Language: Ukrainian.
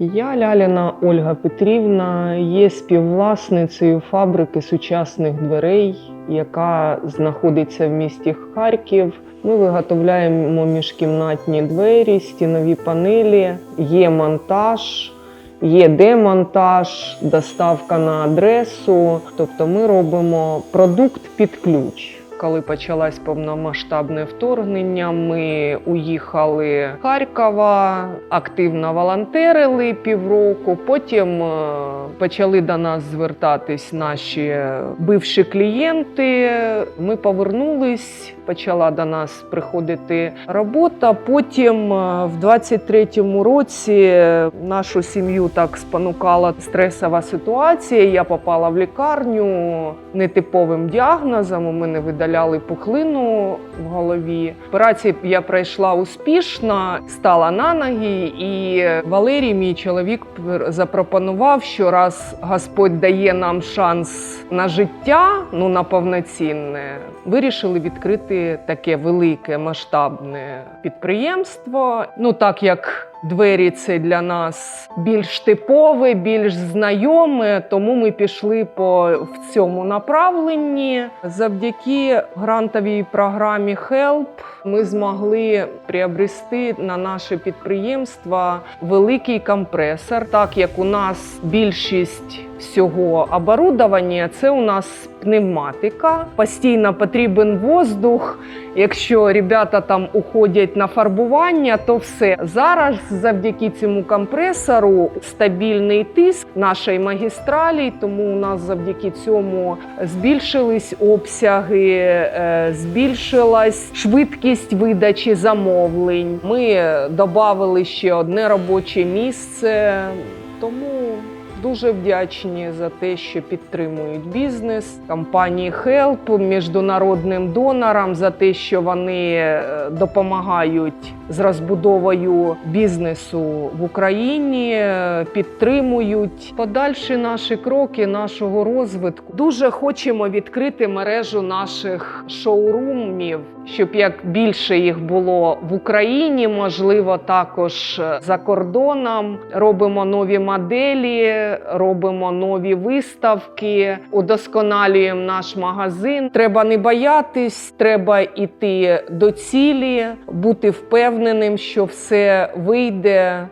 Я Ляліна Ольга Петрівна є співвласницею фабрики сучасних дверей, яка знаходиться в місті Харків. Ми виготовляємо міжкімнатні двері, стінові панелі, є монтаж. Є демонтаж, доставка на адресу. Тобто ми робимо продукт під ключ. Коли почалось повномасштабне вторгнення, ми уїхали з Харкова, активно волонтерили півроку. Потім е, почали до нас звертатись наші бивші клієнти. Ми повернулись, почала до нас приходити робота. Потім е, в 23-му році нашу сім'ю так спонукала стресова ситуація. Я попала в лікарню нетиповим діагнозом. У мене видаляли пухлину в голові. Операцію я пройшла успішно, стала на ноги, і Валерій, мій чоловік, запропонував, що раз Господь дає нам шанс на життя, ну на повноцінне, вирішили відкрити таке велике масштабне підприємство. Ну так як Двері це для нас більш типове, більш знайоме, тому ми пішли по в цьому направленні. Завдяки грантовій програмі HELP ми змогли приобрести на наше підприємство великий компресор, так як у нас більшість всього оборудовання це у нас пневматика. Постійно потрібен воздух. Якщо ребята там уходять на фарбування, то все зараз завдяки цьому компресору стабільний тиск нашої магістралі, тому у нас завдяки цьому збільшились обсяги, е, збільшилась швидкість видачі замовлень. Ми додали ще одне робоче місце, тому. Дуже вдячні за те, що підтримують бізнес компанії Help, міжнародним донорам за те, що вони е, допомагають з розбудовою бізнесу в Україні, е, підтримують подальші наші кроки нашого розвитку. Дуже хочемо відкрити мережу наших шоурумів, щоб як більше їх було в Україні, можливо, також е, за кордоном. Робимо нові моделі, робимо нові виставки, удосконалюємо наш магазин. Треба не боятись, треба йти до цілі, бути впевненим, що все вийде